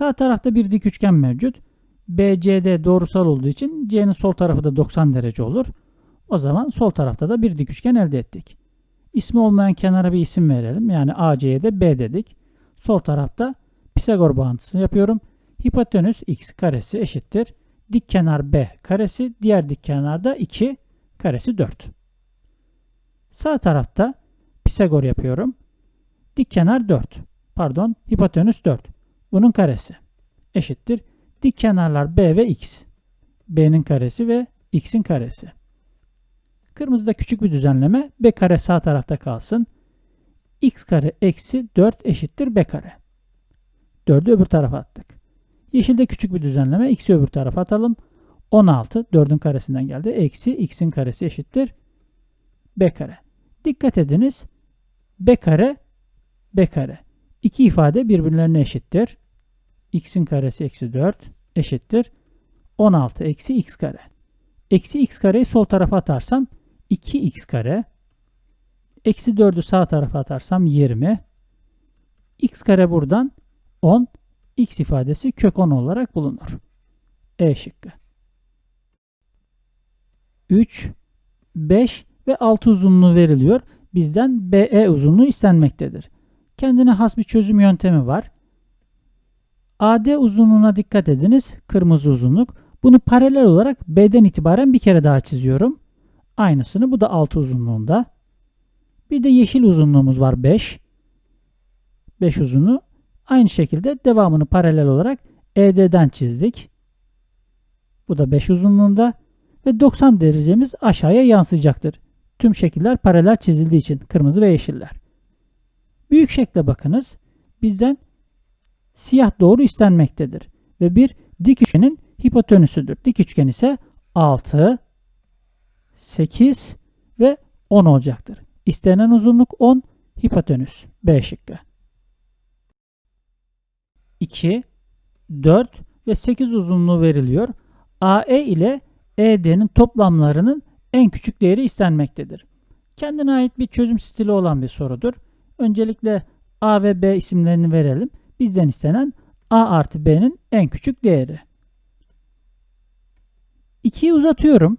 Sağ tarafta bir dik üçgen mevcut. BCD doğrusal olduğu için C'nin sol tarafı da 90 derece olur. O zaman sol tarafta da bir dik üçgen elde ettik. İsmi olmayan kenara bir isim verelim. Yani AC'ye de B dedik. Sol tarafta Pisagor bağıntısı yapıyorum. Hipotenüs x karesi eşittir. Dik kenar B karesi. Diğer dik kenarda 2 karesi 4. Sağ tarafta Pisagor yapıyorum. Dik kenar 4. Pardon hipotenüs 4. Bunun karesi eşittir. Dik kenarlar B ve X. B'nin karesi ve X'in karesi. Kırmızıda küçük bir düzenleme. B kare sağ tarafta kalsın. X kare eksi 4 eşittir B kare. 4'ü öbür tarafa attık. Yeşilde küçük bir düzenleme. X'i öbür tarafa atalım. 16 4'ün karesinden geldi. Eksi X'in karesi eşittir B kare. Dikkat ediniz. B kare B kare. İki ifade birbirlerine eşittir. X'in karesi eksi 4 eşittir. 16 eksi X kare. Eksi X kareyi sol tarafa atarsam 2X kare. Eksi 4'ü sağ tarafa atarsam 20. X kare buradan 10. X ifadesi kök 10 olarak bulunur. E şıkkı. 3, 5 ve 6 uzunluğu veriliyor. Bizden BE uzunluğu istenmektedir. Kendine has bir çözüm yöntemi var. AD uzunluğuna dikkat ediniz. Kırmızı uzunluk. Bunu paralel olarak B'den itibaren bir kere daha çiziyorum. Aynısını bu da 6 uzunluğunda. Bir de yeşil uzunluğumuz var 5. 5 uzunluğu. Aynı şekilde devamını paralel olarak ED'den çizdik. Bu da 5 uzunluğunda ve 90 derecemiz aşağıya yansıyacaktır. Tüm şekiller paralel çizildiği için kırmızı ve yeşiller. Büyük şekle bakınız. Bizden siyah doğru istenmektedir ve bir dik üçgenin hipotenüsüdür. Dik üçgen ise 6, 8 ve 10 olacaktır. İstenen uzunluk 10, hipotenüs B şıkkı. 2, 4 ve 8 uzunluğu veriliyor. AE ile ED'nin toplamlarının en küçük değeri istenmektedir. Kendine ait bir çözüm stili olan bir sorudur. Öncelikle A ve B isimlerini verelim. Bizden istenen A artı B'nin en küçük değeri. 2'yi uzatıyorum.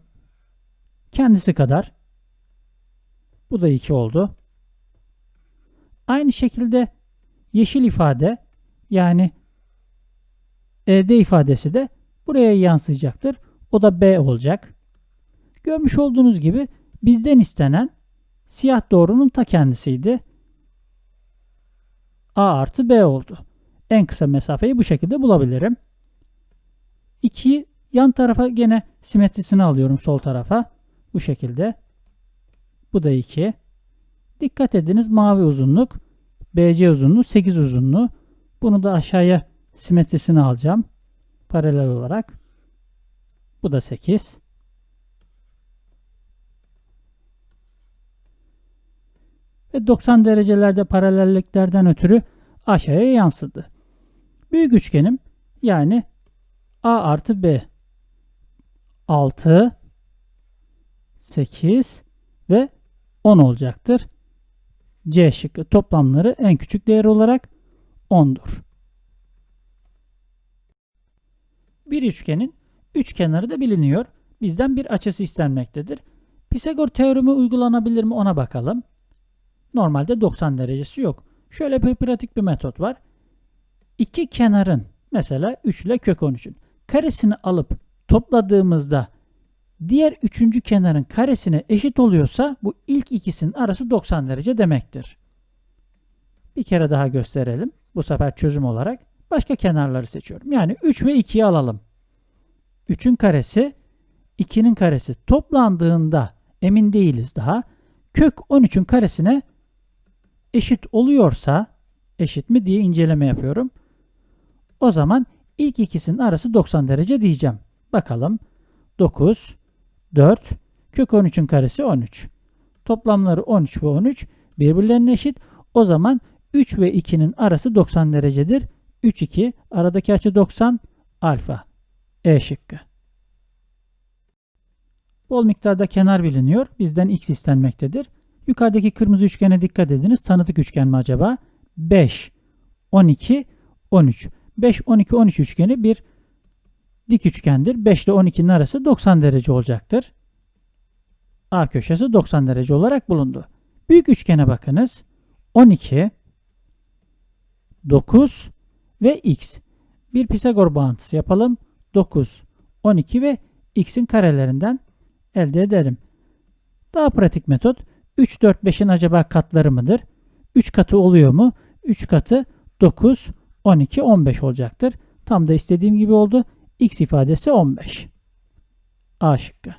Kendisi kadar. Bu da 2 oldu. Aynı şekilde yeşil ifade yani ED ifadesi de buraya yansıyacaktır. O da B olacak. Görmüş olduğunuz gibi bizden istenen siyah doğrunun ta kendisiydi. A artı B oldu. En kısa mesafeyi bu şekilde bulabilirim. 2 yan tarafa gene simetrisini alıyorum sol tarafa. Bu şekilde. Bu da 2. Dikkat ediniz mavi uzunluk. BC uzunluğu 8 uzunluğu. Bunu da aşağıya simetrisini alacağım. Paralel olarak. Bu da 8. Ve 90 derecelerde paralelliklerden ötürü aşağıya yansıdı. Büyük üçgenim yani A artı B 6 8 ve 10 olacaktır. C şıkkı toplamları en küçük değer olarak 10'dur. Bir üçgenin üç kenarı da biliniyor. Bizden bir açısı istenmektedir. Pisagor teoremi uygulanabilir mi ona bakalım. Normalde 90 derecesi yok. Şöyle bir pratik bir metot var. İki kenarın mesela 3 ile kök 13'ün karesini alıp topladığımızda diğer üçüncü kenarın karesine eşit oluyorsa bu ilk ikisinin arası 90 derece demektir. Bir kere daha gösterelim. Bu sefer çözüm olarak başka kenarları seçiyorum. Yani 3 ve 2'yi alalım. 3'ün karesi 2'nin karesi toplandığında emin değiliz daha. Kök 13'ün karesine eşit oluyorsa eşit mi diye inceleme yapıyorum. O zaman ilk ikisinin arası 90 derece diyeceğim. Bakalım. 9, 4, kök 13'ün karesi 13. Toplamları 13 ve 13 birbirlerine eşit. O zaman 3 ve 2'nin arası 90 derecedir. 3, 2 aradaki açı 90 alfa. E şıkkı. Bol miktarda kenar biliniyor. Bizden x istenmektedir. Yukarıdaki kırmızı üçgene dikkat ediniz. Tanıdık üçgen mi acaba? 5, 12, 13. 5, 12, 13 üçgeni bir dik üçgendir. 5 ile 12'nin arası 90 derece olacaktır. A köşesi 90 derece olarak bulundu. Büyük üçgene bakınız. 12, 9 ve x. Bir Pisagor bağıntısı yapalım. 9, 12 ve x'in karelerinden elde edelim. Daha pratik metot 3, 4, 5'in acaba katları mıdır? 3 katı oluyor mu? 3 katı 9, 12, 15 olacaktır. Tam da istediğim gibi oldu. X ifadesi 15. A şıkkı.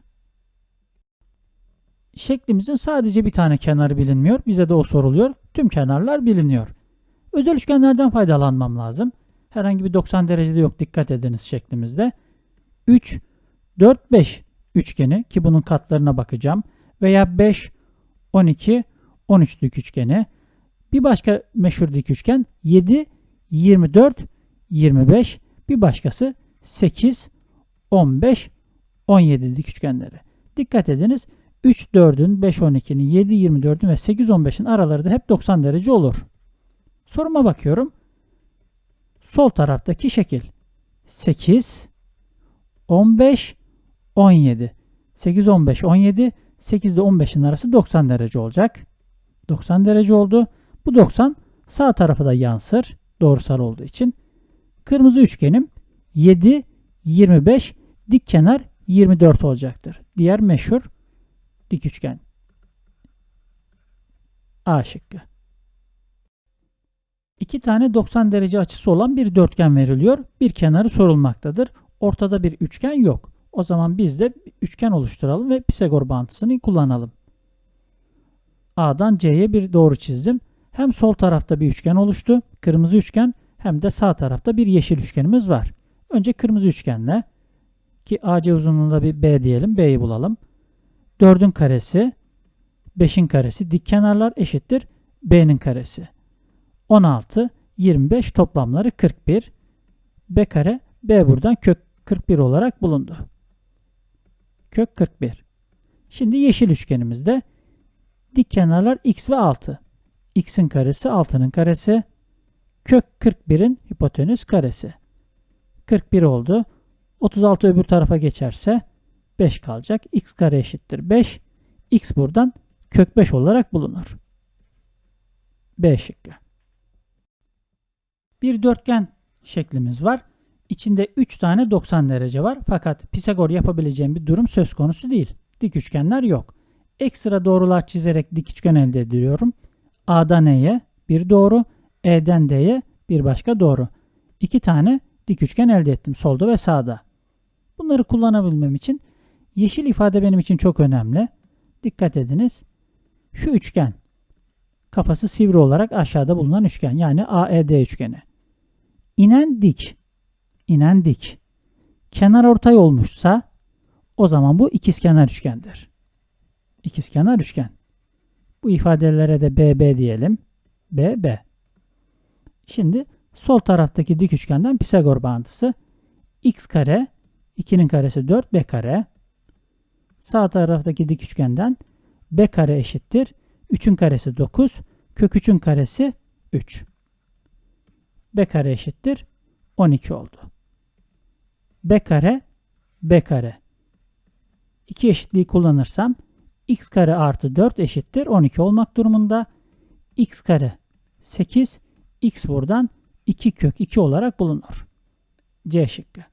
Şeklimizin sadece bir tane kenarı bilinmiyor. Bize de o soruluyor. Tüm kenarlar biliniyor. Özel üçgenlerden faydalanmam lazım. Herhangi bir 90 derecede yok. Dikkat ediniz şeklimizde. 3, 4, 5 üçgeni ki bunun katlarına bakacağım. Veya 5, 12, 13 dik üçgeni. Bir başka meşhur dik üçgen 7, 24, 25. Bir başkası 8, 15, 17 dik üçgenleri. Dikkat ediniz 3, 4'ün, 5, 12'nin, 7, 24'ün ve 8, 15'in araları da hep 90 derece olur. Soruma bakıyorum. Sol taraftaki şekil 8, 15, 17. 8, 15, 17. 8 ile 15'in arası 90 derece olacak. 90 derece oldu. Bu 90 sağ tarafa da yansır. Doğrusal olduğu için. Kırmızı üçgenim 7, 25, dik kenar 24 olacaktır. Diğer meşhur dik üçgen. A şıkkı. İki tane 90 derece açısı olan bir dörtgen veriliyor. Bir kenarı sorulmaktadır. Ortada bir üçgen yok. O zaman biz de üçgen oluşturalım ve Pisagor bağıntısını kullanalım. A'dan C'ye bir doğru çizdim. Hem sol tarafta bir üçgen oluştu. Kırmızı üçgen hem de sağ tarafta bir yeşil üçgenimiz var. Önce kırmızı üçgenle ki AC uzunluğunda bir B diyelim. B'yi bulalım. 4'ün karesi 5'in karesi dik kenarlar eşittir B'nin karesi. 16, 25 toplamları 41. B kare B buradan kök 41 olarak bulundu. Kök 41. Şimdi yeşil üçgenimizde dik kenarlar x ve 6. x'in karesi 6'nın karesi. Kök 41'in hipotenüs karesi. 41 oldu. 36 öbür tarafa geçerse 5 kalacak. x kare eşittir 5. x buradan kök 5 olarak bulunur. B şıkkı. Bir dörtgen şeklimiz var. İçinde 3 tane 90 derece var. Fakat Pisagor yapabileceğim bir durum söz konusu değil. Dik üçgenler yok. Ekstra doğrular çizerek dik üçgen elde ediyorum. A'dan E'ye bir doğru, E'den D'ye bir başka doğru. İki tane dik üçgen elde ettim solda ve sağda. Bunları kullanabilmem için yeşil ifade benim için çok önemli. Dikkat ediniz. Şu üçgen kafası sivri olarak aşağıda bulunan üçgen yani AED üçgeni. İnen dik. İnen dik. Kenar ortay olmuşsa o zaman bu ikizkenar üçgendir. İkizkenar üçgen. Bu ifadelere de BB diyelim. BB. Şimdi sol taraftaki dik üçgenden Pisagor bağıntısı x kare 2'nin karesi 4 b kare. Sağ taraftaki dik üçgenden b kare eşittir 3'ün karesi 9 kök 3'ün karesi 3. b kare eşittir 12 oldu. B kare b kare. İki eşitliği kullanırsam x kare artı 4 eşittir 12 olmak durumunda. x kare 8 x buradan 2 kök 2 olarak bulunur. C şıkkı.